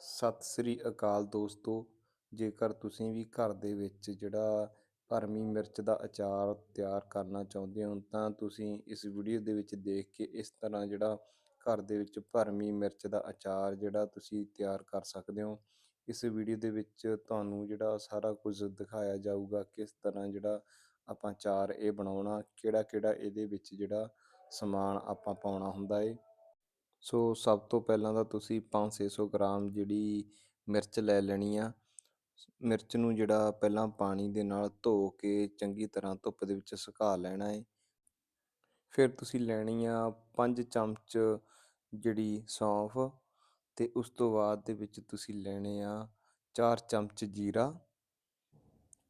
ਸਤਿ ਸ੍ਰੀ ਅਕਾਲ ਦੋਸਤੋ, ਜੇਕਰ ਤੁਸੀਂ ਵੀ ਘਰ ਦੇ ਵਿੱਚ ਜਿਹੜਾ ਭਰਮੀ ਮਿਰਚ ਦਾ ਅਚਾਰ ਤਿਆਰ ਕਰਨਾ ਚਾਹੁੰਦੇ ਹੋ, ਤਾਂ ਤੁਸੀਂ ਇਸ ਵੀਡੀਓ ਦੇ ਵਿੱਚ ਦੇਖ ਕੇ ਇਸ ਤਰ੍ਹਾਂ ਜਿਹੜਾ ਘਰ ਦੇ ਵਿੱਚ ਭਰਮੀ ਮਿਰਚ ਦਾ ਅਚਾਰ ਜਿਹੜਾ ਤੁਸੀਂ ਤਿਆਰ ਕਰ ਸਕਦੇ ਹੋ, ਇਸ ਵੀਡੀਓ ਦੇ ਵਿੱਚ ਤੁਹਾਨੂੰ ਜਿਹੜਾ ਸਾਰਾ ਕੁਝ ਦਿਖਾਇਆ ਜਾਊਗਾ ਕਿਸ ਤਰ੍ਹਾਂ ਜਿਹੜਾ ਆਪਾਂ ਅਚਾਰ ਇਹ ਬਣਾਉਣਾ ਕਿਹੜਾ ਕਿਹੜਾ ਇਹਦੇ ਵਿੱਚ ਜਿਹੜਾ ਸਮਾਨ ਆਪਾਂ ਪਾਉਣਾ ਹੁੰਦਾ ਏ। ਸੋ ਸਭ ਤੋਂ ਪਹਿਲਾਂ ਤਾਂ ਤੁਸੀਂ 500 ਗ੍ਰਾਮ ਜਿਹੜੀ ਮਿਰਚ ਲੈ ਲੈਣੀ ਆ। ਮਿਰਚ ਨੂੰ ਜਿਹੜਾ ਪਹਿਲਾਂ ਪਾਣੀ ਦੇ ਨਾਲ ਧੋ ਕੇ ਚੰਗੀ ਤਰ੍ਹਾਂ ਧੁੱਪ ਦੇ ਵਿੱਚ ਸੁਕਾ ਲੈਣਾ ਹੈ ਫਿਰ ਤੁਸੀਂ ਲੈਣੀ ਆ 5 ਚਮਚ ਜਿਹੜੀ ਸੌਂਫ ਤੇ ਉਸ ਤੋਂ ਬਾਅਦ ਦੇ ਵਿੱਚ ਤੁਸੀਂ ਲੈਣੇ ਆ 4 ਚਮਚ ਜੀਰਾ।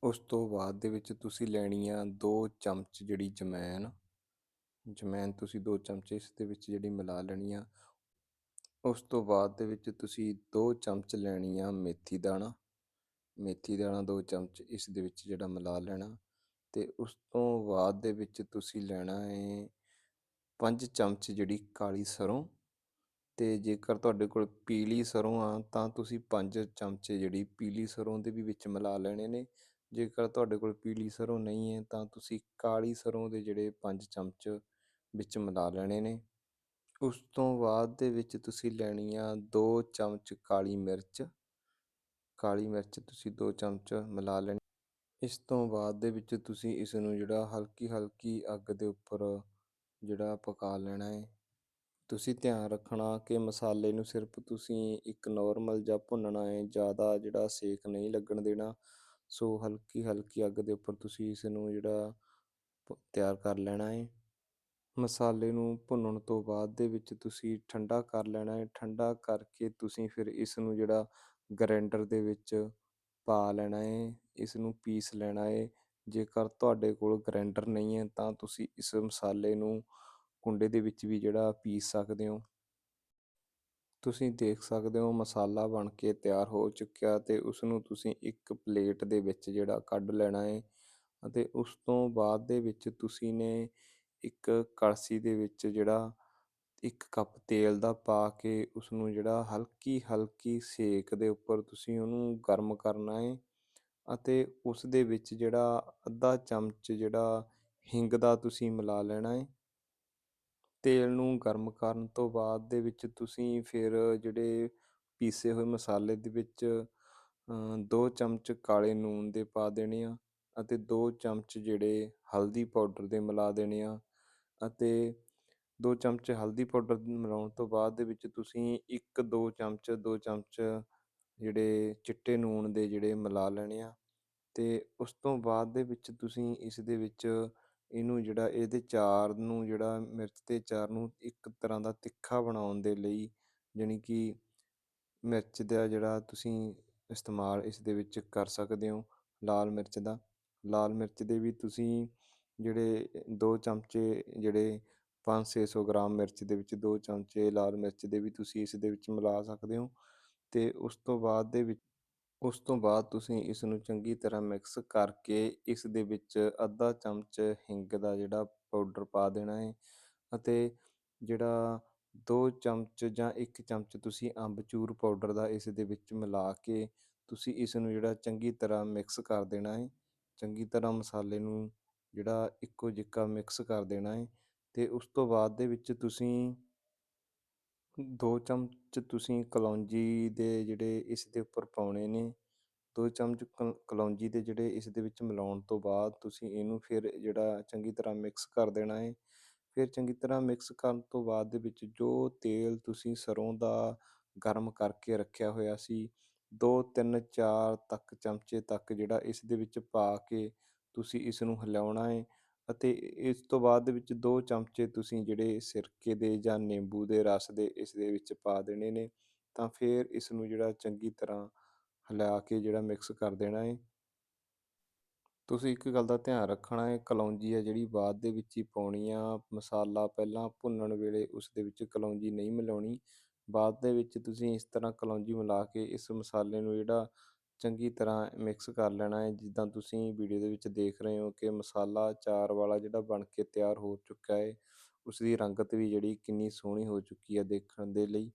ਉਸ ਤੋਂ ਬਾਅਦ ਦੇ ਵਿੱਚ ਤੁਸੀਂ ਲੈਣੀ ਆ 2 ਚਮਚ ਜਿਹੜੀ ਜਮੈਨ ਜਮੈਨ ਤੁਸੀਂ 2 ਚਮਚੇ ਇਸ ਦੇ ਵਿੱਚ ਜਿਹੜੀ ਮਿਲਾ ਲੈਣੀ ਆ, ਉਸ ਤੋਂ ਬਾਅਦ ਦੇ ਵਿੱਚ ਤੁਸੀਂ 2 ਚਮਚ ਲੈਣੀ ਆ ਮੇਥੀ ਦਾਣਾ। ਮੇਥੀ ਦਾਣਾ 2 ਚਮਚ ਇਸ ਦੇ ਵਿੱਚ ਜਿਹੜਾ ਮਿਲਾ ਲੈਣਾ। ਤੇ ਉਸ ਤੋਂ ਬਾਅਦ ਦੇ ਵਿੱਚ ਤੁਸੀਂ ਲੈਣਾ ਹੈ 5 ਚਮਚ ਜਿਹੜੀ ਕਾਲੀ ਸਰੋਂ। ਤੇ ਜੇਕਰ ਤੁਹਾਡੇ ਕੋਲ ਪੀਲੀ ਸਰੋਂ ਆ, ਤਾਂ ਤੁਸੀਂ 5 ਚਮਚੇ ਜਿਹੜੀ ਪੀਲੀ ਸਰੋਂ ਦੇ ਵੀ ਵਿੱਚ ਮਿਲਾ ਲੈਣੇ ਨੇ। ਜੇਕਰ ਤੁਹਾਡੇ ਕੋਲ ਪੀਲੀ ਸਰੋਂ ਨਹੀਂ ਹੈ ਤਾਂ ਤੁਸੀਂ ਕਾਲੀ ਸਰੋਂ ਦੇ ਜਿਹੜੇ 5 ਚਮਚ ਵਿੱਚ ਮਿਲਾ ਲੈਣੇ ਨੇ। ਉਸ ਤੋਂ ਬਾਅਦ ਦੇ ਵਿੱਚ ਤੁਸੀਂ ਲੈਣੀ ਆ 2 ਚਮਚ ਕਾਲੀ ਮਿਰਚ। ਕਾਲੀ ਮਿਰਚ ਤੁਸੀਂ 2 ਚਮਚ ਮਿਲਾ ਲੈਣੀ। ਇਸ ਤੋਂ ਬਾਅਦ ਦੇ ਵਿੱਚ ਤੁਸੀਂ ਇਸ ਨੂੰ ਜਿਹੜਾ ਹਲਕੀ ਹਲਕੀ ਅੱਗ ਦੇ ਉੱਪਰ ਜਿਹੜਾ ਪਕਾ ਲੈਣਾ ਹੈ ਤੁਸੀਂ ਧਿਆਨ ਰੱਖਣਾ ਕਿ ਮਸਾਲੇ ਨੂੰ ਸਿਰਫ ਤੁਸੀਂ ਇੱਕ ਨਾਰਮਲ ਜਾਂ ਭੁੰਨਣਾ ਹੈ ਜ਼ਿਆਦਾ ਜਿਹੜਾ ਸੇਕ ਨਹੀਂ ਲੱਗਣ ਦੇਣਾ। ਸੋ ਹਲਕੀ ਹਲਕੀ ਅੱਗ ਦੇ ਉੱਪਰ ਤੁਸੀਂ ਇਸ ਨੂੰ ਜਿਹੜਾ ਤਿਆਰ ਕਰ ਲੈਣਾ ਹੈ ਮਸਾਲੇ ਨੂੰ ਭੁੰਨਣ ਤੋਂ ਬਾਅਦ ਦੇ ਵਿੱਚ ਤੁਸੀਂ ਠੰਡਾ ਕਰ ਲੈਣਾ ਹੈ। ਠੰਡਾ ਕਰਕੇ ਤੁਸੀਂ ਫਿਰ ਇਸ ਨੂੰ ਜਿਹੜਾ ਗਰੈਂਡਰ ਦੇ ਵਿੱਚ ਪਾ ਲੈਣਾ ਹੈ। ਇਸ ਨੂੰ ਪੀਸ ਲੈਣਾ ਹੈ। ਜੇਕਰ ਤੁਹਾਡੇ ਕੋਲ ਗਰੈਂਡਰ ਨਹੀਂ ਹੈ ਤਾਂ ਤੁਸੀਂ ਇਸ ਮਸਾਲੇ ਨੂੰ ਕੁੰਡੇ ਦੇ ਵਿੱਚ ਵੀ ਜਿਹੜਾ ਪੀਸ ਸਕਦੇ ਹੋ। ਤੁਸੀਂ ਦੇਖ ਸਕਦੇ ਹੋ ਮਸਾਲਾ ਬਣ ਕੇ ਤਿਆਰ ਹੋ ਚੁੱਕਿਆ ਤੇ ਉਸ ਨੂੰ ਤੁਸੀਂ ਇੱਕ ਪਲੇਟ ਦੇ ਵਿੱਚ ਜਿਹੜਾ ਕੱਢ ਲੈਣਾ ਹੈ ਅਤੇ ਉਸ ਤੋਂ ਬਾਅਦ ਦੇ ਵਿੱਚ ਤੁਸੀਂ ਨੇ ਇੱਕ ਕੜਛੀ ਦੇ ਵਿੱਚ ਜਿਹੜਾ ਇੱਕ ਕੱਪ ਤੇਲ ਦਾ ਪਾ ਕੇ ਉਸਨੂੰ ਜਿਹੜਾ ਹਲਕੀ ਹਲਕੀ ਸੇਕ ਦੇ ਉੱਪਰ ਤੁਸੀਂ ਉਹਨੂੰ ਗਰਮ ਕਰਨਾ ਹੈ ਅਤੇ ਉਸ ਦੇ ਵਿੱਚ ਜਿਹੜਾ ਅੱਧਾ ਚਮਚ ਜਿਹੜਾ ਹਿੰਗ ਦਾ ਤੁਸੀਂ ਮਿਲਾ ਲੈਣਾ ਹੈ ਤੇਲ ਨੂੰ ਗਰਮ ਕਰਨ ਤੋਂ ਬਾਅਦ ਦੇ ਵਿੱਚ ਤੁਸੀਂ ਫਿਰ ਜਿਹੜੇ ਪੀਸੇ ਹੋਏ ਮਸਾਲੇ ਦੇ ਵਿੱਚ ਦੋ ਚਮਚ ਕਾਲੇ ਨੂਨ ਦੇ ਪਾ ਦੇਣੇ ਆ। ਅਤੇ 2 ਚਮਚ ਜਿਹੜੇ ਹਲਦੀ ਪਾਊਡਰ ਦੇ ਮਿਲਾ ਦੇਣੇ ਆ ਅਤੇ 2 ਚਮਚ ਹਲਦੀ ਪਾਊਡਰ ਮਿਲਾਉਣ ਤੋਂ ਬਾਅਦ ਦੇ ਵਿੱਚ ਤੁਸੀਂ 1-2 ਚਮਚ 2 ਚਮਚ ਜਿਹੜੇ ਚਿੱਟੇ ਨੂਣ ਦੇ ਜਿਹੜੇ ਮਿਲਾ ਲੈਣੇ ਆ ਤੇ ਉਸ ਤੋਂ ਬਾਅਦ ਦੇ ਵਿੱਚ ਤੁਸੀਂ ਇਸ ਦੇ ਵਿੱਚ ਇਹਨੂੰ ਜਿਹੜਾ ਇਹਦੇ ਚਾਰ ਨੂੰ ਜਿਹੜਾ ਮਿਰਚ ਤੇ ਚਾਰ ਨੂੰ ਇੱਕ ਤਰ੍ਹਾਂ ਦਾ ਤਿੱਖਾ ਬਣਾਉਣ ਦੇ ਲਈ ਜਾਣੀ ਕਿ ਮਿਰਚ ਦਾ ਜਿਹੜਾ ਤੁਸੀਂ ਇਸਤੇਮਾਲ ਇਸ ਦੇ ਵਿੱਚ ਕਰ ਸਕਦੇ ਹੋ, ਲਾਲ ਮਿਰਚ ਦਾ ਲਾਲ ਮਿਰਚ ਦੇ ਵੀ ਤੁਸੀਂ ਜਿਹੜੇ 2 ਚਮਚੇ ਜਿਹੜੇ 5-600 ਗ੍ਰਾਮ ਮਿਰਚ ਦੇ ਵਿੱਚ 2 ਚਮਚੇ ਲਾਲ ਮਿਰਚ ਦੇ ਵੀ ਤੁਸੀਂ ਇਸ ਦੇ ਵਿੱਚ ਮਿਲਾ ਸਕਦੇ ਹੋ ਤੇ ਉਸ ਤੋਂ ਬਾਅਦ ਦੇ ਵਿੱਚ, ਉਸ ਤੋਂ ਬਾਅਦ ਤੁਸੀਂ ਇਸ ਨੂੰ ਚੰਗੀ ਤਰ੍ਹਾਂ ਮਿਕਸ ਕਰਕੇ ਇਸ ਦੇ ਵਿੱਚ ਅੱਧਾ ਚਮਚ ਹਿੰਗ ਦਾ ਜਿਹੜਾ ਪਾਊਡਰ ਪਾ ਦੇਣਾ ਹੈ ਅਤੇ ਜਿਹੜਾ 2 ਚਮਚ ਜਾਂ 1 ਚਮਚ ਤੁਸੀਂ ਅੰਬਚੂਰ ਪਾਊਡਰ ਦਾ ਇਸ ਦੇ ਵਿੱਚ ਮਿਲਾ ਕੇ ਤੁਸੀਂ ਇਸ ਨੂੰ ਜਿਹੜਾ ਚੰਗੀ ਤਰ੍ਹਾਂ ਮਿਕਸ ਕਰ ਦੇਣਾ ਹੈ ਚੰਗੀ ਤਰ੍ਹਾਂ ਮਸਾਲੇ ਨੂੰ ਜਿਹੜਾ ਇੱਕੋ ਜਿੱਕਾ ਮਿਕਸ ਕਰ ਦੇਣਾ ਹੈ ਅਤੇ ਉਸ ਤੋਂ ਬਾਅਦ ਦੇ ਵਿੱਚ ਤੁਸੀਂ ਦੋ ਚਮਚ ਤੁਸੀਂ ਕਲੌਂਜੀ ਦੇ ਜਿਹੜੇ ਇਸ ਦੇ ਉੱਪਰ ਪਾਉਣੇ ਨੇ, ਦੋ ਚਮਚ ਕਲੌਂਜੀ ਦੇ ਜਿਹੜੇ ਇਸ ਦੇ ਵਿੱਚ ਮਿਲਾਉਣ ਤੋਂ ਬਾਅਦ ਤੁਸੀਂ ਇਹਨੂੰ ਫਿਰ ਜਿਹੜਾ ਚੰਗੀ ਤਰ੍ਹਾਂ ਮਿਕਸ ਕਰ ਦੇਣਾ ਹੈ ਫਿਰ ਚੰਗੀ ਤਰ੍ਹਾਂ ਮਿਕਸ ਕਰਨ ਤੋਂ ਬਾਅਦ ਦੇ ਵਿੱਚ ਜੋ ਤੇਲ ਤੁਸੀਂ ਸਰ੍ਹੋਂ ਦਾ ਗਰਮ ਕਰਕੇ ਰੱਖਿਆ ਹੋਇਆ ਸੀ 2 3 4 ਤੱਕ ਚਮਚੇ ਤੱਕ ਜਿਹੜਾ ਇਸ ਦੇ ਵਿੱਚ ਪਾ ਕੇ ਤੁਸੀਂ ਇਸ ਨੂੰ ਹਿਲਾਉਣਾ ਹੈ ਅਤੇ ਇਸ ਤੋਂ ਬਾਅਦ ਦੇ ਵਿੱਚ ਦੋ ਚਮਚੇ ਤੁਸੀਂ ਜਿਹੜੇ ਸਿਰਕੇ ਦੇ ਜਾਂ ਨਿੰਬੂ ਦੇ ਰਸ ਦੇ ਇਸ ਦੇ ਵਿੱਚ ਪਾ ਦੇਣੇ ਨੇ ਤਾਂ ਫਿਰ ਇਸ ਨੂੰ ਜਿਹੜਾ ਚੰਗੀ ਤਰ੍ਹਾਂ ਹਿਲਾ ਕੇ ਜਿਹੜਾ ਮਿਕਸ ਕਰ ਦੇਣਾ ਹੈ ਤੁਸੀਂ ਇੱਕ ਗੱਲ ਦਾ ਧਿਆਨ ਰੱਖਣਾ ਹੈ ਕਲੌਂਜੀ ਹੈ ਜਿਹੜੀ ਬਾਅਦ ਦੇ ਵਿੱਚ ਹੀ ਪਾਉਣੀ ਆ, ਮਸਾਲਾ ਪਹਿਲਾਂ ਭੁੰਨਣ ਵੇਲੇ ਉਸ ਦੇ ਵਿੱਚ ਕਲੌਂਜੀ ਨਹੀਂ ਮਿਲਾਉਣੀ ਬਾਅਦ ਦੇ ਵਿੱਚ ਤੁਸੀਂ ਇਸ ਤਰ੍ਹਾਂ ਕਲੌਂਜੀ ਮਿਲਾ ਕੇ ਇਸ ਮਸਾਲੇ ਨੂੰ ਜਿਹੜਾ ਚੰਗੀ ਤਰ੍ਹਾਂ ਮਿਕਸ ਕਰ ਲੈਣਾ ਹੈ, ਜਿੱਦਾਂ ਤੁਸੀਂ ਵੀਡੀਓ ਦੇ ਵਿੱਚ ਦੇਖ ਰਹੇ ਹੋ ਕਿ ਮਸਾਲਾ ਚਾਰ ਵਾਲਾ ਜਿਹੜਾ ਬਣ ਕੇ ਤਿਆਰ ਹੋ ਚੁੱਕਾ ਹੈ ਉਸ ਦੀ ਰੰਗਤ ਵੀ ਜਿਹੜੀ ਕਿੰਨੀ ਸੋਹਣੀ ਹੋ ਚੁੱਕੀ ਹੈ ਦੇਖਣ ਦੇ ਲਈ।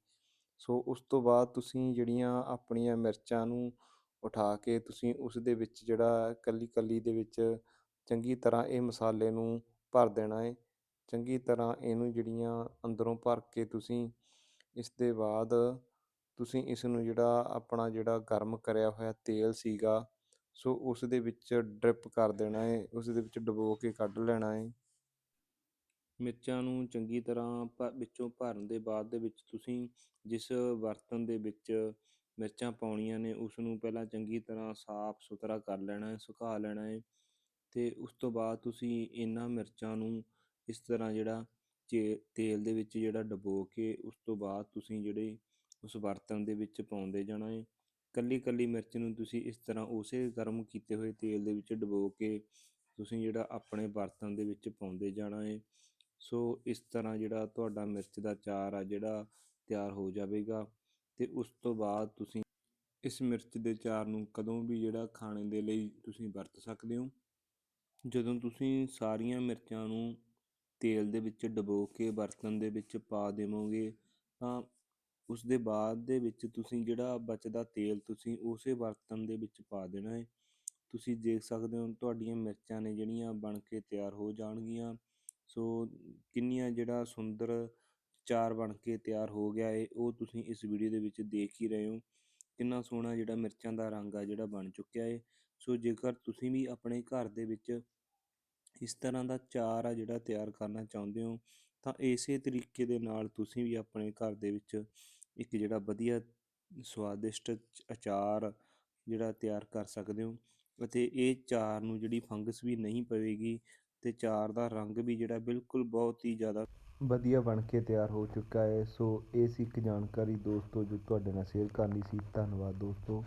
ਸੋ ਉਸ ਤੋਂ ਬਾਅਦ ਤੁਸੀਂ ਜਿਹੜੀਆਂ ਆਪਣੀਆਂ ਮਿਰਚਾਂ ਨੂੰ ਉਠਾ ਕੇ ਤੁਸੀਂ ਉਸ ਦੇ ਵਿੱਚ ਜਿਹੜਾ ਕੱਲੀ ਕੱਲੀ ਦੇ ਵਿੱਚ ਚੰਗੀ ਤਰ੍ਹਾਂ ਇਹ ਮਸਾਲੇ ਨੂੰ ਭਰ ਦੇਣਾ ਹੈ। ਚੰਗੀ ਤਰ੍ਹਾਂ ਇਹਨੂੰ ਜਿਹੜੀਆਂ ਅੰਦਰੋਂ ਭਰ ਕੇ ਤੁਸੀਂ ਇਸ ਦੇ ਬਾਅਦ ਤੁਸੀਂ ਇਸ ਨੂੰ ਜਿਹੜਾ ਆਪਣਾ ਜਿਹੜਾ ਗਰਮ ਕਰਿਆ ਹੋਇਆ ਤੇਲ ਸੀਗਾ, ਸੋ ਉਸ ਦੇ ਵਿੱਚ ਡ੍ਰਿਪ ਕਰ ਦੇਣਾ ਹੈ ਉਸ ਦੇ ਵਿੱਚ ਡੁਬੋ ਕੇ ਕੱਢ ਲੈਣਾ ਹੈ ਮਿਰਚਾਂ ਨੂੰ ਚੰਗੀ ਤਰ੍ਹਾਂ ਭ, ਵਿੱਚੋਂ ਭਰਨ ਦੇ ਬਾਅਦ ਦੇ ਵਿੱਚ ਤੁਸੀਂ ਜਿਸ ਬਰਤਨ ਦੇ ਵਿੱਚ ਮਿਰਚਾਂ ਪਾਉਣੀਆਂ ਨੇ, ਉਸ ਨੂੰ ਪਹਿਲਾਂ ਚੰਗੀ ਤਰ੍ਹਾਂ ਸਾਫ਼ ਸੁਥਰਾ ਕਰ ਲੈਣਾ ਹੈ ਸੁਕਾ ਲੈਣਾ ਹੈ ਅਤੇ ਉਸ ਤੋਂ ਬਾਅਦ ਤੁਸੀਂ ਇਹਨਾਂ ਮਿਰਚਾਂ ਨੂੰ ਇਸ ਤਰ੍ਹਾਂ ਜਿਹੜਾ ਚੇ ਤੇਲ ਦੇ ਵਿੱਚ ਜਿਹੜਾ ਡੁਬੋ ਕੇ ਉਸ ਤੋਂ ਬਾਅਦ ਤੁਸੀਂ ਜਿਹੜੇ ਉਸ ਬਰਤਨ ਦੇ ਵਿੱਚ ਪਾਉਂਦੇ ਜਾਣਾ ਹੈ ਇਕੱਲੀ ਇਕੱਲੀ ਮਿਰਚ ਨੂੰ ਤੁਸੀਂ ਇਸ ਤਰ੍ਹਾਂ ਉਸੇ ਗਰਮ ਕੀਤੇ ਹੋਏ ਤੇਲ ਦੇ ਵਿੱਚ ਡੁਬੋ ਕੇ ਤੁਸੀਂ ਜਿਹੜਾ ਆਪਣੇ ਬਰਤਨ ਦੇ ਵਿੱਚ ਪਾਉਂਦੇ ਜਾਣਾ ਹੈ ਸੋ ਇਸ ਤਰ੍ਹਾਂ ਜਿਹੜਾ ਤੁਹਾਡਾ ਮਿਰਚ ਦਾ ਚਾਰ ਆ ਜਿਹੜਾ ਤਿਆਰ ਹੋ ਜਾਵੇਗਾ ਅਤੇ ਉਸ ਤੋਂ ਬਾਅਦ ਤੁਸੀਂ ਇਸ ਮਿਰਚ ਦੇ ਚਾਰ ਨੂੰ ਕਦੋਂ ਵੀ ਜਿਹੜਾ ਖਾਣੇ ਦੇ ਲਈ ਤੁਸੀਂ ਵਰਤ ਸਕਦੇ ਹੋ। ਜਦੋਂ ਤੁਸੀਂ ਸਾਰੀਆਂ ਮਿਰਚਾਂ ਨੂੰ ਤੇਲ ਦੇ ਵਿੱਚ ਡੁਬੋ ਕੇ, ਬਰਤਨ ਦੇ ਵਿੱਚ ਪਾ ਦੇਵੋਗੇ, ਤਾਂ ਉਸ ਦੇ ਬਾਅਦ ਦੇ ਵਿੱਚ ਤੁਸੀਂ ਜਿਹੜਾ ਬਚਦਾ ਤੇਲ ਤੁਸੀਂ ਉਸੇ ਬਰਤਨ ਦੇ ਵਿੱਚ ਪਾ ਦੇਣਾ ਹੈ। ਤੁਸੀਂ ਦੇਖ ਸਕਦੇ ਹੋ ਤੁਹਾਡੀਆਂ ਮਿਰਚਾਂ ਨੇ ਜਿਹੜੀਆਂ ਬਣ ਕੇ ਤਿਆਰ ਹੋ ਜਾਣਗੀਆਂ। ਸੋ ਕਿੰਨੀਆਂ ਜਿਹੜਾ ਸੁੰਦਰ ਚਾਰ ਬਣ ਕੇ ਤਿਆਰ ਹੋ ਗਿਆ ਹੈ ਉਹ ਤੁਸੀਂ ਇਸ ਵੀਡੀਓ ਦੇ ਵਿੱਚ ਦੇਖ ਹੀ ਰਹੇ ਹੋ। ਕਿੰਨਾ ਸੋਹਣਾ ਜਿਹੜਾ ਮਿਰਚਾਂ ਦਾ ਰੰਗ ਆ ਜਿਹੜਾ ਬਣ ਚੁੱਕਿਆ ਹੈ ਸੋ ਜੇਕਰ ਤੁਸੀਂ ਵੀ ਆਪਣੇ ਘਰ ਦੇ ਵਿੱਚ ਇਸ ਤਰ੍ਹਾਂ ਦਾ ਚਾਰ ਆ ਜਿਹੜਾ ਤਿਆਰ ਕਰਨਾ ਚਾਹੁੰਦੇ ਹੋ, ਤਾਂ ਇਸੇ ਤਰੀਕੇ ਦੇ ਨਾਲ ਤੁਸੀਂ ਵੀ ਆਪਣੇ ਘਰ ਦੇ ਵਿੱਚ ਇੱਕ ਜਿਹੜਾ ਵਧੀਆ ਸਵਾਦਿਸ਼ਟ ਅਚਾਰ ਜਿਹੜਾ ਤਿਆਰ ਕਰ ਸਕਦੇ ਹੋ ਅਤੇ ਇਹ ਚਾਰ ਨੂੰ ਜਿਹੜੀ ਫੰਗਸ ਵੀ ਨਹੀਂ ਪਵੇਗੀ ਤੇ ਚਾਰ ਦਾ ਰੰਗ ਵੀ ਜਿਹੜਾ ਬਿਲਕੁਲ ਬਹੁਤ ਹੀ ਜ਼ਿਆਦਾ ਵਧੀਆ ਬਣ ਕੇ ਤਿਆਰ ਹੋ ਚੁੱਕਾ ਹੈ। ਸੋ ਇਹ ਸੀ ਇੱਕ ਜਾਣਕਾਰੀ ਦੋਸਤੋ ਜੋ ਤੁਹਾਡੇ ਨਾਲ ਸ਼ੇਅਰ ਕਰਨੀ ਸੀ, ਧੰਨਵਾਦ ਦੋਸਤੋ।